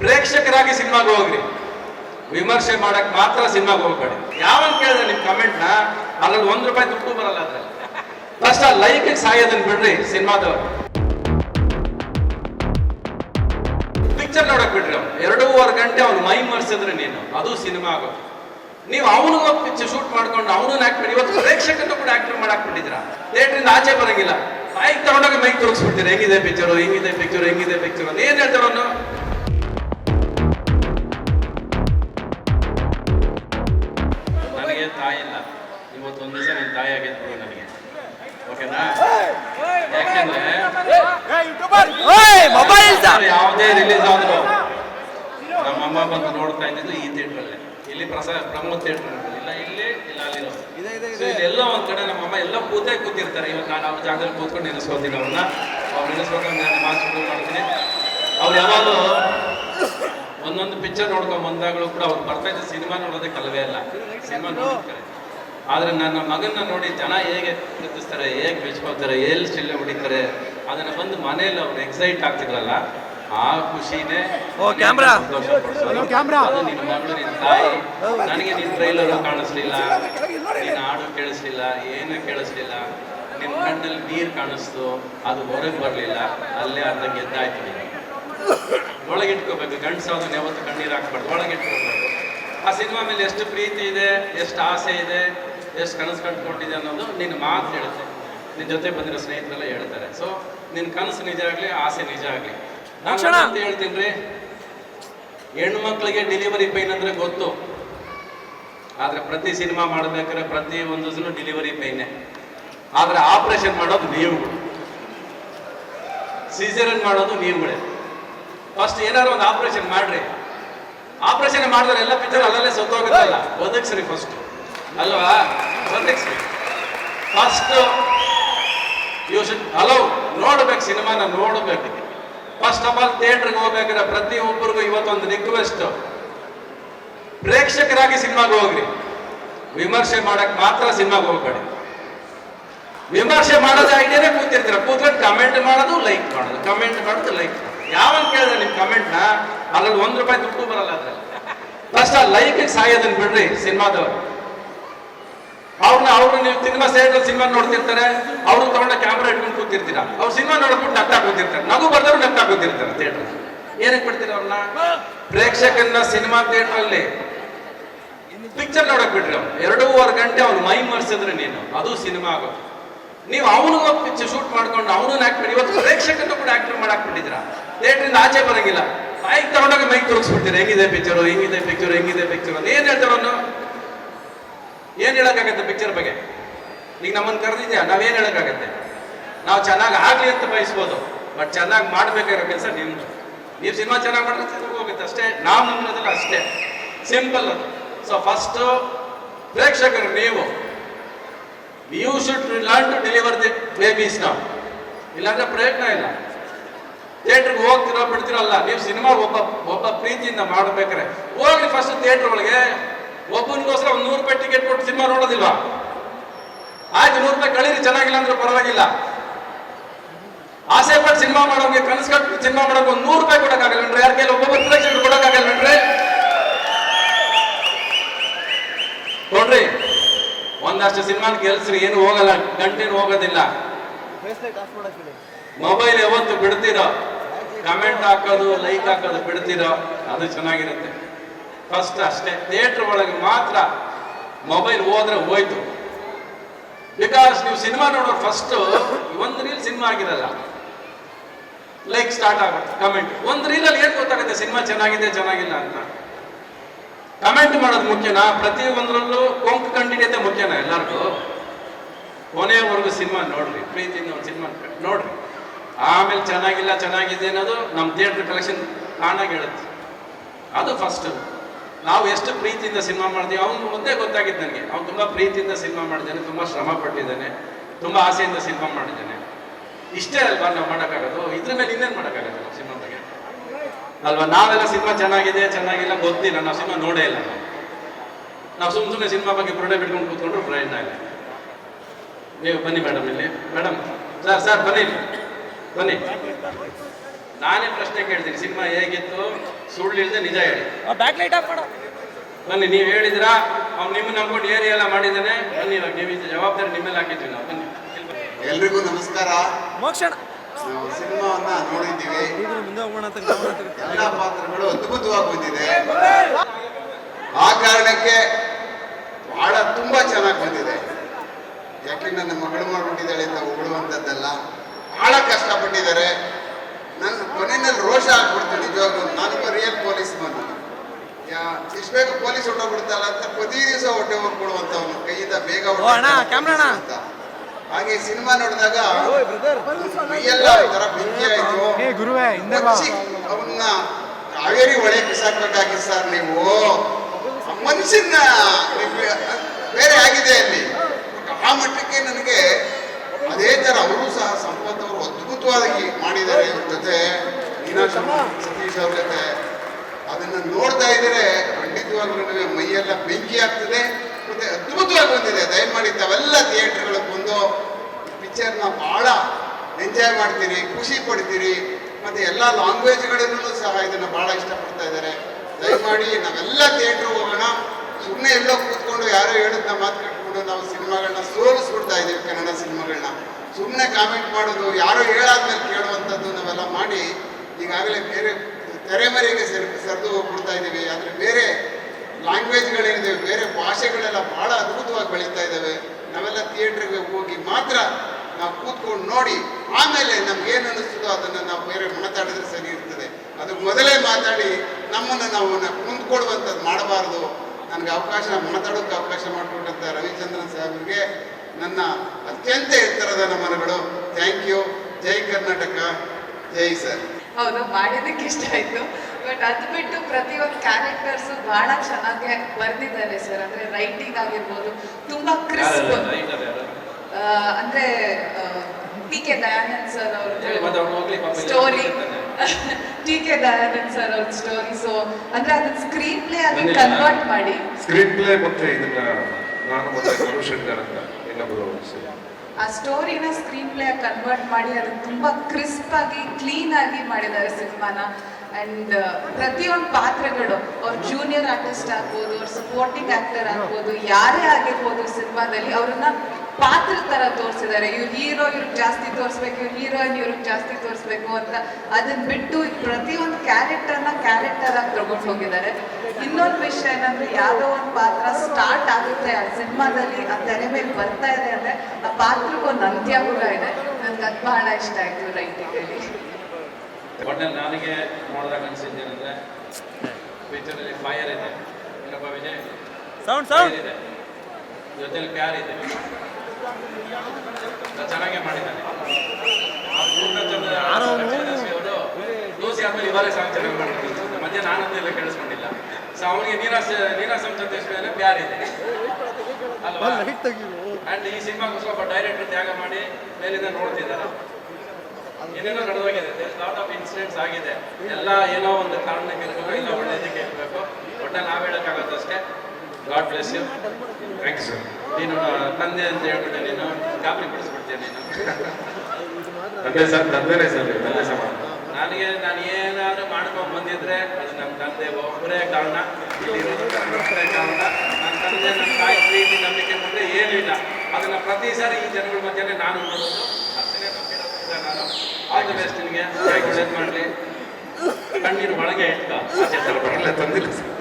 ಪ್ರೇಕ್ಷಕರಾಗಿ ಸಿನಿಮಾಗೆ ಹೋಗ್ರಿ. ವಿಮರ್ಶೆ ಮಾಡಕ್ ಮಾತ್ರ ಸಿನಿಮಾಗೆ ಹೋಗ್ಬೇಡಿ. ಯಾವನ್ ಕೇಳಿದ್ರೆ ನಿಮ್ ಕಮೆಂಟ್ನ? ಅದ್ರಲ್ಲಿ ಒಂದ್ ರೂಪಾಯಿ ದುಡ್ಡು ಬರಲ್ಲ ಅದ್ರಲ್ಲಿ. ಫಸ್ಟ್ ಆ ಲೈಕ್ ಸಾಯೋದನ್ ಬಿಡ್ರಿ ಸಿನಿಮಾದವ್ರು. ಪಿಕ್ಚರ್ ನೋಡಕ್ ಬಿಡ್ರಿ ಅವ್ನು. ಎರಡೂವರೆ ಗಂಟೆ ಅವ್ನು ಮೈ ಮರ್ಸಿದ್ರೆ ನೀನು. ಅದು ಸಿನಿಮಾ ಆಗೋ. ನೀವು ಅವನು ಪಿಕ್ಚರ್ ಶೂಟ್ ಮಾಡ್ಕೊಂಡು ಅವನು ಆಕ್ಟ್ ಮಾಡಿ. ಇವತ್ತು ಪ್ರೇಕ್ಷಕರು ಕೂಡ ಆಕ್ಟ್ ಮಾಡಕ್ ಬಿಟ್ಟಿದ್ರ ಥಿಯೇಟ್ರಿಂದ ಆಚೆ ಬರಂಗಿಲ್ಲ. ಮೈಕ್ ತಗೊಂಡಾಗ ಮೈಕ್ ತೋರಿಸ್ಬಿಡ್ತೀರಾ? ಹೆಂಗಿದೆ ಪಿಕ್ಚರು ಹೆಂಗಿದೆ ಪಿಕ್ಚರ್ ಹೆಂಗಿದೆ ಪಿಕ್ಚರ್ ಏನ್ ಹೇಳ್ತಾರ ತಾಯಿ ಇಲ್ಲ. ಇವತ್ತು ಒಂದು ದಿವಸ ನಿನ್ ತಾಯಿ ಆಗಿದೆ ಬಿಡು ನನಗೆ. ಓಕೆನಾ? ಯಾಕೆಂದ್ರೆ ಯಾವುದೇ ರಿಲೀಸ್ ಆದ್ರೂ ನಮ್ಮಮ್ಮ ಬಂದು ನೋಡ್ತಾ ಇದ್ದಿದ್ದು ಈ ಥಿಯೇಟರ್ ಅಲ್ಲೇ. ಇಲ್ಲಿ ಪ್ರಸಾದ ಪ್ರಮೋದ್ ಥಿಯೇಟರ್ ಇಲ್ಲ ಇಲ್ಲಿ ಇಲ್ಲ ಅಲ್ಲಿರೋ ಇಲ್ಲೆಲ್ಲ ಒಂದ್ ಕಡೆ ನಮ್ಮಮ್ಮ ಎಲ್ಲ ಕೂತೇ ಕೂತಿರ್ತಾರೆ. ಇವತ್ತು ನಾನು ಅವ್ರ ಜಾಗದಲ್ಲಿ ಕೂತ್ಕೊಂಡು ನೆನೆಸ್ಕೊತೀನಿ ಅವ್ರನ್ನ. ಅವ್ರು ನೆನೆಸ್ಕೊಂಡು ನಾನು ಮಾಡ್ತೀನಿ. ಅವ್ರು ಯಾವಾಗಲೂ ಒಂದೊಂದು ಪಿಕ್ಚರ್ ನೋಡ್ಕೊಂಡ್ ಬಂದಾಗಲೂ ಕೂಡ ಅವ್ರು ಬರ್ತಾ ಇದ್ದ ಸಿನಿಮಾ ನೋಡೋದೇ ಕಲವೇ ಅಲ್ಲ. ಸಿನಿಮಾ ನೋಡ್ತಾರೆ ಆದ್ರೆ ನನ್ನ ಮಗನ್ನ ನೋಡಿ ಜನ ಹೇಗೆ ಪ್ರೀತಿಸ್ತಾರೆ ಹೇಗೆ ಮೆಚ್ಕೊಳ್ತಾರೆ ಎಲ್ಲಿ ಚಿಲ್ಲೆ ಹೊಡಿತಾರೆ ಅದನ್ನ ಬಂದು ಮನೆಯಲ್ಲಿ ಅವ್ರು ಎಕ್ಸೈಟ್ ಆಗ್ತಿದ್ರಲ್ಲ ಆ ಖುಷಿನೇ ನಿನ್ನ ಮಗಳು ನಿನ್ನ ತಾಯಿ. ನನಗೆ ನಿನ್ನ ಟ್ರೈಲರ್ ಕಾಣಿಸ್ಲಿಲ್ಲ. ನಿನ್ನ ಹಾಡು ಕೇಳಿಸ್ಲಿಲ್ಲ ಏನು ಕೇಳಿಸ್ಲಿಲ್ಲ. ನಿನ್ನ ಕಣ್ಣಲ್ಲಿ ನೀರು ಕಾಣಿಸ್ತು ಅದು ಹೊರಗೆ ಬರಲಿಲ್ಲ. ಅಲ್ಲೇ ಅರ್ಧ ಗೆದ್ದಾಯ್ತು ನೀನು. ಒಳಗಿಟ್ಕೋಬೇಕು. ಗಂಡಸ ಅದನ್ನ ಯಾವತ್ತು ಕಣ್ಣೀರು ಹಾಕ್ಬಾರ್ದು ಒಳಗಿಟ್ಕೋಬೇಕು. ಆ ಸಿನಿಮಾ ಮೇಲೆ ಎಷ್ಟು ಪ್ರೀತಿ ಇದೆ ಎಷ್ಟು ಆಸೆ ಇದೆ ಎಷ್ಟು ಕನಸು ಕಟ್ಕೊಂಡಿದೆ ಅನ್ನೋದು ನಿನ್ನ ಮಾತು ಹೇಳುತ್ತೆ. ನಿನ್ನ ಜೊತೆ ಬಂದಿರೋ ಸ್ನೇಹಿತರೆಲ್ಲ ಹೇಳ್ತಾರೆ. ಸೊ ನಿನ್ನ ಕನಸು ನಿಜ ಆಗಲಿ ಆಸೆ ನಿಜ ಆಗಲಿ. ನಾನು ಅಂತ ಹೇಳ್ತೀನಿ ರೀ ಹೆಣ್ಣು ಮಕ್ಕಳಿಗೆ ಡೆಲಿವರಿ ಪೈನ್ ಅಂದರೆ ಗೊತ್ತು. ಆದರೆ ಪ್ರತಿ ಸಿನಿಮಾ ಮಾಡಬೇಕಾದ್ರೆ ಪ್ರತಿ ಒಂದು ಡೆಲಿವರಿ ಪೈನೇ ಆದರೆ ಆಪರೇಷನ್ ಮಾಡೋದು ನೀವುಗಳು. ಸೀಸರನ್ ಮಾಡೋದು ನೀವುಗಳೇ. ಫಸ್ಟ್ ಏನಾದ್ರು ಒಂದು ಆಪರೇಷನ್ ಮಾಡ್ರಿ. ಆಪರೇಷನ್ ಮಾಡಿದ್ರೆ ಎಲ್ಲ ಪಿಕ್ಚರ್ ಅಲ್ಲಲ್ಲೇ ಸತ್ತೋಗುತ್ತಲ್ಲ? ಒದಗಿಸ್ರಿ ಫಸ್ಟ್ ಅಲ್ವಾ? ಒದಗಿಸ್ರಿ ಫಸ್ಟ್ ಯು ಶುಡ್ ಹಲೋ ನೋಡ್ಬೇಕು ಸಿನಿಮಾನ ನೋಡ್ಬೇಕು. ಫಸ್ಟ್ ಆಫ್ ಆಲ್ ಥಿಯೇಟ್ರಿಗೆ ಹೋಗ್ಬೇಕಾದ್ರೆ ಪ್ರತಿ ಒಬ್ಬರಿಗೂ ಇವತ್ತೊಂದು ರಿಕ್ವೆಸ್ಟ್ ಪ್ರೇಕ್ಷಕರಾಗಿ ಸಿನಿಮಾಗೆ ಹೋಗ್ರಿ. ವಿಮರ್ಶೆ ಮಾಡಕ್ ಮಾತ್ರ ಸಿನಿಮಾಗೆ ಹೋಗ್ಬೇಡಿ. ವಿಮರ್ಶೆ ಮಾಡೋದು ಐಡಿಯಾನೇ ಕೂತಿರ್ತೀರ. ಕೂತ್ಕೊಂಡು ಕಮೆಂಟ್ ಮಾಡೋದು ಲೈಕ್ ಮಾಡೋದು. ಕಮೆಂಟ್ ಮಾಡೋದು ಲೈಕ್ ಯಾವನ್ ಕೇಳಿದ್ರೆ ನಿಮ್ ಕಮೆಂಟ್ನ? ಅದ್ರಲ್ಲಿ ಒಂದ್ ರೂಪಾಯಿ ದುಡ್ಡು ಬರಲ್ಲ ಅದ್ರಲ್ಲಿ. ಫಸ್ಟ್ ಆ ಲೈಕ್ ಸಾಯೋದನ್ ಬಿಡ್ರಿ ಸಿನಿಮಾದವ್ರು. ಅವ್ರನ್ನ ಅವ್ರು ನೀವು ಸಿನಿಮಾ ಸೇರಿದ್ರೆ ಸಿನಿಮಾ ನೋಡ್ತಿರ್ತಾರೆ ಅವ್ರನ್ನ ತಗೊಂಡ ಕ್ಯಾಮ್ರಾ ಇಟ್ಕೊಂಡು ಕೂತಿರ್ತೀರ? ಅವ್ರು ಸಿನಿಮಾ ನೋಡ್ಬಿಟ್ಟು ನಗ್ತಾ ಕೂತಿರ್ತಾರೆ. ನಗು ಬರ್ದವ್ರು ನಗ್ತಾ ಕೂತಿರ್ತಾರೆ ಥಿಯೇಟರ್ ಏನಕ್ಕೆ ಬಿಡ್ತೀರ ಅವ್ರನ್ನ ಪ್ರೇಕ್ಷಕನ್ನ ಸಿನಿಮಾ ಥಿಯೇಟರ್ ಅಲ್ಲಿ ಪಿಕ್ಚರ್ ನೋಡಕ್ ಬಿಡ್ರಿ ಅವ್ನು ಎರಡೂವರೆ ಗಂಟೆ ಅವ್ನು ಮೈ ಮರ್ಸಿದ್ರೆ ನೀನು. ಅದು ಸಿನಿಮಾ ಆಗೋದು. ನೀವು ಅವನು ಪಿಕ್ಚರ್ ಶೂಟ್ ಮಾಡ್ಕೊಂಡು ಅವನು ಆಕ್ಟ್ ಮಾಡಿ. ಇವತ್ತು ಪ್ರೇಕ್ಷಕನ ಕೂಡ ಆಕ್ಟರ್ ಮಾಡಕ್ ಬಿಟ್ಟಿದ್ರ ಥಿಯೇಟ್ರಿಂದ ಆಚೆ ಬರಂಗಿಲ್ಲ. ಮೈಕ್ ತಗೊಂಡಾಗ ಮೈಕ್ ತೋರಿಸ್ಬಿಡ್ತೀರಿ ಹೆಂಗಿದೆ ಪಿಕ್ಚರು ಹೆಂಗಿದೆ ಪಿಕ್ಚರ್ ಹೆಂಗಿದೆ ಪಿಕ್ಚರ್ ಅಂತ ಏನ್ ಹೇಳ್ತಾರ ಅವನು? ಏನ್ ಹೇಳಕ್ಕಾಗತ್ತೆ ಪಿಕ್ಚರ್ ಬಗ್ಗೆ? ಈಗ ನಮ್ಮನ್ನು ಕರೆದಿದ್ಯಾ? ನಾವೇನ್ ಹೇಳಕ್ಕಾಗತ್ತೆ? ನಾವು ಚೆನ್ನಾಗಿ ಆಗ್ಲಿ ಅಂತ ಬಯಸ್ಬೋದು. ಬಟ್ ಚೆನ್ನಾಗಿ ಮಾಡ್ಬೇಕಾಗಿರೋ ಕೆಲಸ ನಿಮ್ದು. ನೀವು ಸಿನಿಮಾ ಚೆನ್ನಾಗಿ ಮಾಡಿದ್ರೆ ಚೆನ್ನಾಗಿ ಹೋಗುತ್ತೆ. ಅಷ್ಟೇ. ನಾವು ನಮ್ಮದಲ್ಲ ಅಷ್ಟೇ. ಸಿಂಪಲ್ ಅದು. ಸೊ ಫಸ್ಟು ಪ್ರೇಕ್ಷಕರು ನೀವು. You should learn to deliver the babies ನಾವು ಇಲ್ಲಾಂದ್ರೆ ಪ್ರಯತ್ನ ಇಲ್ಲ. ಥಿಯೇಟ್ರಿಗೆ ಹೋಗ್ತಿರೋ ಬಿಡ್ತಿರೋ ಅಲ್ಲ ನೀವು ಸಿನಿಮಾ ಒಬ್ಬ ಒಬ್ಬ ಪ್ರೀತಿಯಿಂದ ಮಾಡ್ಬೇಕಾರೆ ಹೋಗ್ಲಿ ಫಸ್ಟ್ ಥಿಯೇಟರ್ ಒಳಗೆ. ಒಬ್ಬನಿಗೋಸ್ಕರ ಒಂದು ನೂರು ರೂಪಾಯಿ ಟಿಕೆಟ್ ಕೊಟ್ಟು ಸಿನಿಮಾ ನೋಡೋದಿಲ್ವಾ? ಆಯ್ತು ನೂರು ರೂಪಾಯಿ ಕಳೀರಿ ಚೆನ್ನಾಗಿಲ್ಲ ಅಂದ್ರೆ ಪರವಾಗಿಲ್ಲ. ಆಸೆ ಪಟ್ಟು ಸಿನಿಮಾ ಮಾಡೋಕೆ ಕನಸು ಕಟ್ಟು ಸಿನಿಮಾ ಮಾಡೋಕೆ ಒಂದು ನೂರು ರೂಪಾಯಿ ಕೊಡಕ್ಕಾಗಲ್ಲ ಯಾರ ಕೈಲಿ ಒಬ್ಬೊಬ್ಬ ಪ್ರೇಕ್ಷಕರು ಅಂದ್ರೆ? ನೋಡ್ರಿ ಒಂದಷ್ಟು ಸಿನಿಮಾ ಗೆಲ್ಸ್ರಿ ಏನು ಹೋಗಲ್ಲ ಗಂಟೆನು ಹೋಗೋದಿಲ್ಲ. ಮೊಬೈಲ್ ಯಾವತ್ತು ಬಿಡ್ತೀರೋ? ಕಮೆಂಟ್ ಹಾಕೋದು, ಲೈಕ್ ಹಾಕೋದು ಬಿಡ್ತೀರೋ ಅದು ಚೆನ್ನಾಗಿರುತ್ತೆ. ಫಸ್ಟ್ ಅಷ್ಟೇ. ಥಿಯೇಟರ್ ಒಳಗೆ ಮಾತ್ರ ಮೊಬೈಲ್ ಹೋದ್ರೆ ಹೋಯ್ತು. ಬಿಕಾಸ್ ನೀವು ಸಿನಿಮಾ ನೋಡೋರು ಫಸ್ಟ್ ಒಂದು ರೀಲ್ ಸಿನಿಮಾ ಆಗಿರಲ್ಲ. ಲೈಕ್ ಸ್ಟಾರ್ಟ್ ಆಗುತ್ತೆ ಕಮೆಂಟ್ ಒಂದು ರೀಲಲ್ಲಿ ಏನ್ ಗೊತ್ತಾಗುತ್ತೆ? ಸಿನಿಮಾ ಚೆನ್ನಾಗಿದೆ, ಚೆನ್ನಾಗಿಲ್ಲ ಅಂತ. ಕಮೆಂಟ್ ಮಾಡೋದು ಮುಖ್ಯನಾ? ಪ್ರತಿ ಒಂದರಲ್ಲೂ ಕೊಂಕು ಕಂಡಿಡಿಯತೆ ಮುಖ್ಯನಾ ಎಲ್ಲರಿಗೂ? ಕೊನೆಯವರೆಗೂ ಸಿನಿಮಾ ನೋಡ್ರಿ, ಪ್ರೀತಿಯಿಂದ ಒಂದು ಸಿನಿಮಾ ನೋಡ್ರಿ. ಆಮೇಲೆ ಚೆನ್ನಾಗಿಲ್ಲ, ಚೆನ್ನಾಗಿದೆ ಅನ್ನೋದು ನಮ್ಮ ಥಿಯೇಟ್ರ್ ಕಲೆಕ್ಷನ್ ಕಾಣಾಗಿ ಹೇಳುತ್ತೆ. ಅದು ಫಸ್ಟ್ ನಾವು ಎಷ್ಟು ಪ್ರೀತಿಯಿಂದ ಸಿನಿಮಾ ಮಾಡ್ತೀವಿ, ಅವನು ಮುಂದೆ ಗೊತ್ತಾಗಿದ್ದು ನನಗೆ. ಅವ್ನು ತುಂಬ ಪ್ರೀತಿಯಿಂದ ಸಿನಿಮಾ ಮಾಡಿದ್ದಾನೆ, ತುಂಬ ಶ್ರಮ ಪಟ್ಟಿದ್ದಾನೆ, ತುಂಬ ಆಸೆಯಿಂದ ಸಿನಿಮಾ ಮಾಡಿದ್ದಾನೆ. ಇಷ್ಟೇ ಅಲ್ವಾ ನಾವು ಮಾಡೋಕ್ಕಾಗೋದು? ಇದ್ರ ಮೇಲೆ ಇನ್ನೇನು ಮಾಡೋಕ್ಕಾಗತ್ತೆ ನಾವು ಸಿನಿಮಾ ಬಗ್ಗೆ? ಅಲ್ವಾ? ನಾವೆಲ್ಲ ಸಿನಿಮಾ ಚೆನ್ನಾಗಿದೆ, ಚೆನ್ನಾಗಿಲ್ಲ, ಗೊತ್ತಿಲ್ಲ. ನಾವು ಸಿನಿಮಾ ನೋಡೇ ಇಲ್ಲ ನಾವು. ನಾವು ಸುಮ್ ಸುಮ್ಮನೆ ಸಿನಿಮಾ ಬಗ್ಗೆ ಬುರುಡೆ ಬಿಟ್ಕೊಂಡು ಕೂತ್ಕೊಂಡ್ರು ಪ್ರಯೋಜನ ಇಲ್ಲ. ನೀವು ಬನ್ನಿ ಮೇಡಮ್ ಇಲ್ಲಿ. ಮೇಡಮ್ ಸರ್ ಸರ್ ಬನ್ನಿ. ಬನ್ನಿ. ನಾನೇ ಪ್ರಶ್ನೆ ಕೇಳ್ತೀನಿ. ಸಿನಿಮಾ ಹೇಗಿತ್ತು? ಸುಳ್ಳು ಇಲ್ಲದೆ ನಿಜ ಹೇಳಿ. ಬ್ಯಾಕ್ ಲೈಟ್ ಆಫ್ ಮಾಡು. ಬನ್ನಿ ನೀವು ಹೇಳಿದ್ರಾ? ಅವ್ನು ನಿಮ್ಮ ನಂಬ್ಕೊಂಡು ಏರಿ ಎಲ್ಲ ಮಾಡಿದ್ದಾನೆ. ಬನ್ನಿ ಇವಾಗ ನೀವು ಇದು ಜವಾಬ್ದಾರಿ ನಿಮ್ಮೆಲ್ಲ ಹಾಕಿದ್ವಿ ನಾವು. ಬನ್ನಿ. ಎಲ್ರಿಗೂ ನಮಸ್ಕಾರ. ಮೋಕ್ಷಣ. ನಾವು ಸಿನಿಮಾವನ್ನ ನೋಡಿದ್ದೀವಿ. ಎಲ್ಲ ಪಾತ್ರಗಳು ಅದ್ಭುತವಾಗಿ ಬಂದಿದೆ ಆ ಕಾರಣಕ್ಕೆ ಬಹಳ ತುಂಬಾ ಚೆನ್ನಾಗಿ ಬಂದಿದೆ. ಯಾಕೆ ನನ್ನ ಮಗಳು ಮಾಡ್ಬಿಟ್ಟಿದ್ದಾಳೆ ಅಂತ ಹೊಗಳುವಂಥದ್ದಲ್ಲ. ಬಹಳ ಕಷ್ಟಪಟ್ಟಿದ್ದಾರೆ. ನನ್ನ ಕೊನೆಯಲ್ಲಿ ರೋಷ ಆಗ್ಬಿಡ್ತು ನಿಜವಾಗ್ಲೂ ನಾನೊಬ್ಬ ರಿಯಲ್ ಪೊಲೀಸ್ ಮನ್ ಎಷ್ಟು ಬೇಗ ಪೊಲೀಸ್ ಹೊಟ್ಟೋಗ್ಬಿಡ್ತಲ್ಲ ಅಂತ ಪ್ರತಿ ದಿವಸ ಹೊಟ್ಟೆ ಹೋಗ್ಬಿಡುವಂಥವನು. ಕೈಯಿಂದ ಬೇಗ. ಅಂತ. ಹಾಗೆ ಸಿನಿಮಾ ನೋಡಿದಾಗ ಎಲ್ಲ ಒಂಥರ ಬೆಂಕಿ ಆಯ್ತು. ಅವನ್ನ ಕಾವೇರಿ ಒಳೆ ಬಿಸಾಕ್ಬೇಕಾಗಿ ಸರ್ ನೀವು. ಮನುಷ್ಯನ ಬೇರೆ ಆಗಿದೆ ಅಲ್ಲಿ. ಆ ಮಟ್ಟಕ್ಕೆ ನನಗೆ ಅದೇ ಥರ ಅವರು ಸಹ ಸಂಪತ್ ಅವರು ಅದ್ಭುತವಾಗಿ ಮಾಡಿದ್ದಾರೆ ಇವ್ರ ಜೊತೆ. ಸತೀಶ್ ಅವ್ರ ಜೊತೆ. ಅದನ್ನ ನೋಡ್ತಾ ಇದ್ರೆ ಖಂಡಿತವಾಗ್ಲೂ ಮೈಯೆಲ್ಲ ಬೆಂಕಿ ಆಗ್ತದೆ. ಮತ್ತೆ ಅದ್ಭುತವಾಗಿ ಬಂದಿದೆ. ದಯಮಾಡಿ ತಾವೆಲ್ಲ ಥಿಯೇಟರ್ಗಳಿಗೆ ಬಂದು ಪಿಕ್ಚರ್ನ ಭಾಳ ಎಂಜಾಯ್ ಮಾಡ್ತೀರಿ, ಖುಷಿ ಪಡ್ತೀರಿ. ಮತ್ತೆ ಎಲ್ಲ ಲ್ಯಾಂಗ್ವೇಜ್ಗಳಲ್ಲೂ ಸಹ ಇದನ್ನ ಭಾಳ ಇಷ್ಟಪಡ್ತಾ ಇದ್ದಾರೆ. ದಯಮಾಡಿ ನಾವೆಲ್ಲ ಥಿಯೇಟರ್ ಹೋಗೋಣ. ಸುಮ್ಮನೆ ಎಲ್ಲೋ ಯಾರೋ ಹೇಳಿದ್ನ ಮಾತು ಕಟ್ಕೊಂಡು ನಾವು ಸಿನಿಮಾಗಳನ್ನ ಸೋಲಿಸ್ಬಿಡ್ತಾ ಇದ್ದೀವಿ ಕನ್ನಡ ಸಿನಿಮಾಗಳನ್ನ ಸುಮ್ಮನೆ ಕಾಮೆಂಟ್ ಮಾಡೋದು, ಯಾರೋ ಹೇಳಾದ್ಮೇಲೆ ಕೇಳುವಂಥದ್ದು ನಾವೆಲ್ಲ ಮಾಡಿ ಈಗಾಗಲೇ ಬೇರೆ ತೆರೆಮರೆಗೆ ಸೆರ್, ಸರಿದು ಹೋಗ್ಬಿಡ್ತಾ ಇದ್ದೀವಿ ಆದರೆ ಬೇರೆ ಲ್ಯಾಂಗ್ವೇಜ್ಗಳೇನಿದೆ ಬೇರೆ ಭಾಷೆಗಳೆಲ್ಲ ಭಾಳ ಅದ್ಭುತವಾಗಿ ಬೆಳೀತಾ ಇದ್ದಾವೆ ನಾವೆಲ್ಲ ಥಿಯೇಟ್ರಿಗೆ ಹೋಗಿ ಮಾತ್ರ ನಾವು ಕೂತ್ಕೊಂಡು ನೋಡಿ, ಆಮೇಲೆ ನಮ್ಗೆ ಏನು ಅನ್ನಿಸ್ತದೋ ಅದನ್ನು ನಾವು ಬೇರೆ ಮಾತಾಡಿದ್ರೆ ಸರಿ ಇರ್ತದೆ. ಅದು ಮೊದಲೇ ಮಾತಾಡಿ ನಮ್ಮನ್ನು ನಾವು ಕುಂತ್ಕೊಡುವಂಥದ್ದು ಮಾಡಬಾರ್ದು. ನನಗೆ ಅವಕಾಶ ಮಾತಾಡೋಕ್ಕೆ ಅವಕಾಶ ಮಾಡಿಕೊಟ್ಟಂತ ರವಿಚಂದ್ರನ್ ಸಾಹೇಬ್ರಿಗೆ ನನ್ನ ಅತ್ಯಂತ ಎತ್ತರದ ನಮನಗಳು. ಥ್ಯಾಂಕ್ ಯು ಜೈ ಕರ್ನಾಟಕ. ಜೈ ಸರ್. ಹೌದು ಮಾಡಿದ್ದಕ್ಕೆ ಇಷ್ಟ ಆಯ್ತು. ಬಟ್ ಅದು ಬಿಟ್ಟು ಪ್ರತಿಯೊಂದು ಕ್ಯಾರೆಕ್ಟರ್ಸು ಬಹಳ ಚೆನ್ನಾಗಿ ಬರೆದಿದ್ದಾರೆ ಸರ್. ಅಂದ್ರೆ ರೈಟಿಂಗ್ ಆಗಿರ್ಬೋದು ತುಂಬಾ ಕ್ರಿಸ್ಪ್ ಅಂದರೆ ಪಿ ಕೆ ದಯಾನಂದ್ ಸರ್ ಇಲ್ಲ story. T K Dayanand sir ಅವ್ರ ಸ್ಟೋರಿ ಸೊ ಅಂದ್ರೆ ಅದನ್ನ ಸ್ಕ್ರೀನ್ ಪ್ಲೇ ಅದನ್ನ ಕನ್ವರ್ಟ್ ಮಾಡಿ. ಸ್ಕ್ರೀನ್ ಪ್ಲೇ ಮತ್ತೆ ಇದನ್ನ ನಾನು ಮತ್ತೆ ಕರುಶಂಕರ್ ಅಂತ ಇನ್ನೊಬ್ಬರು ಆ ಸ್ಟೋರಿನ ಸ್ಕ್ರೀನ್ ಪ್ಲೇ ಕನ್ವರ್ಟ್ ಮಾಡಿ ಅದನ್ನ ತುಂಬಾ ಕ್ರಿಸ್ಪ್ ಆಗಿ ಕ್ಲೀನ್ ಆಗಿ ಮಾಡಿದ್ದಾರೆ ಸಿನಿಮಾನ. ಅಂಡ್ ಪ್ರತಿಯೊಂದು ಪಾತ್ರಗಳು ಅವ್ರ ಜೂನಿಯರ್ ಆರ್ಟಿಸ್ಟ್ ಆಗ್ಬೋದು ಅವ್ರ ಸಪೋರ್ಟಿಂಗ್ ಆಕ್ಟರ್ ಆಗ್ಬೋದು ಯಾರೇ ಆಗಿರ್ಬೋದು ಸಿನಿಮಾದಲ್ಲಿ ಅವ್ರನ್ನ ಪಾತ್ರ ತರ ತೋರಿಸಿದ್ದಾರೆ. ಇವ್ರು ಹೀರೋ ಇವ್ರಿಗೆ ಜಾಸ್ತಿ ತೋರಿಸ್ಬೇಕು ಇವ್ರು ಹೀರೋಯಿನ್ ಇವ್ರಿಗೆ ಜಾಸ್ತಿ ತೋರಿಸ್ಬೇಕು ಅಂತ ಅದನ್ನ ಬಿಟ್ಟು ಪ್ರತಿಯೊಂದು ಕ್ಯಾರೆಕ್ಟರ್ನ ಕ್ಯಾರೆಕ್ಟರ್ ಆಗಿ ತಗೊಂಡು ಹೋಗಿದ್ದಾರೆ. ಇನ್ನೊಂದು ವಿಷಯ ಏನಂದ್ರೆ ಯಾವುದೋ ಒಂದು ಪಾತ್ರ ಸ್ಟಾರ್ಟ್ ಆಗುತ್ತೆ ಆ ಸಿನಿಮಾದಲ್ಲಿ ಆ ತೆರೆ ಮೇಲೆ ಬರ್ತಾ ಇದೆ ಅಂದ್ರೆ ಆ ಪಾತ್ರಕ್ಕೊಂದು ಅಂತ್ಯ ಕೂಡ ಇದೆ. ನನಗೆ ಅದು ಬಹಳ ಇಷ್ಟ ಆಯ್ತು ರೈಟಿಂಗ್ ಅಲ್ಲಿ. ಒಟ್ನಲ್ಲಿ ನನಗೆ ನೋಡಿದಾಗ ಅನ್ಸಿದ್ದೇನೆಂದ್ರೆ ಪಿಕ್ಚರಲ್ಲಿ ಫೈರ್ ಇದೆ. ಇನ್ನೊಬ್ಬ ವಿಜಯ್ ಸೌಂಡ್ ಸೌಂಡ್ ಇದೆ. ಜೊತೆಲಿ ಪ್ಯಾರ್ ಇದೆ. ಚೆನ್ನಾಗೇ ಮಾಡಿದ್ದಾನೆ. ಆ ಪೂರ್ಣಚಂದ್ರ ಯಾರೋ ಅವ್ನು? ಲಕ್ಷ್ಮೀನರಸಿ ಅವರು ಆದ್ಮೇಲೆ ಇವರೇ ಸಾಂಗ್ ಚೆನ್ನಾಗಿ ಮಾಡ್ತಿದ್ರು ಮಧ್ಯ ನಾನಂತೆಲ್ಲ ಕೇಳಿಸ್ಕೊಂಡಿಲ್ಲ. ಸೊ ಅವನಿಗೆ ನೀರಾಸ ನೀರಾಸಂ ಚಂದ್ರೇಶ್ ಮೇಲೆ ಪ್ಯಾರ್ ಇದೆ. ಅಲ್ವಾ? ಅಂಡ್ ಈ ಸಿನಿಮಾಗೋಸ್ಕರ ಡೈರೆಕ್ಟರ್ ತ್ಯಾಗ ಮಾಡಿ ಮೇಲಿಂದ ನೋಡ್ತಿದ್ದಾರೆ. ಏನೇನೋ ನಡೆದೋಗಿದೆ. ಲಾಟ್ ಆಫ್ ಇನ್ಸಿಡೆಂಟ್ಸ್ ಆಗಿದೆ. ಎಲ್ಲ ಏನೋ ಒಂದು ಕಾರಣಕ್ಕೆ ಇರಬೇಕು ಇಲ್ಲ ಒಳ್ಳೇದಕ್ಕೆ ಇರಬೇಕು ಒಟ್ಟಲ್ಲಿ ನಾವು ಹೇಳೋಕ್ಕಾಗತ್ತಷ್ಟೇ. God bless you thank you sir ನೀನು ತಂದೆ ಅಂತ ಹೇಳ್ಬಿಟ್ಟೆ ನೀನು ಗಾಬರಿ ಬಿಡಿಸ್ಬಿಡ್ತೀಯ ನೀನು? ತಂದೆ ಸರ್ ತಂದೆನೇ ಸರ್ ತಂದೆ ಸಮ. ನನಗೆ ನಾನು ಏನಾದರೂ ಮಾಡ್ಕೊಂಡು ಬಂದಿದ್ರೆ ಅದು ನಮ್ಮ ತಂದೆ ಒಬ್ಬರೇ ಕಾರಣ. ಒಬ್ಬರೇ ಕಾರಣ. ನನ್ನ ತಂದೆ ನನ್ನ ತಾಯಿ ಪ್ರೀತಿ ನಂಬಿಕೆ ಮುಂದೆ ಏನೂ ಇಲ್ಲ. ಅದನ್ನು ಪ್ರತಿ ಸಾರಿ ಈ ಜನಗಳ ಮಧ್ಯೆ ನಾನು ನೋಡೋದು ಅಷ್ಟೇ ನಾನು ಆಲ್ ದಿ ಬೆಸ್ಟ್ ನಿಮಗೆ ಒಳ್ಳೇದು ಮಾಡಲಿ. ಕಣ್ಣೀರು ಒಳಗೆ ಇಲ್ಲ ತಂದಿಲ್ಲ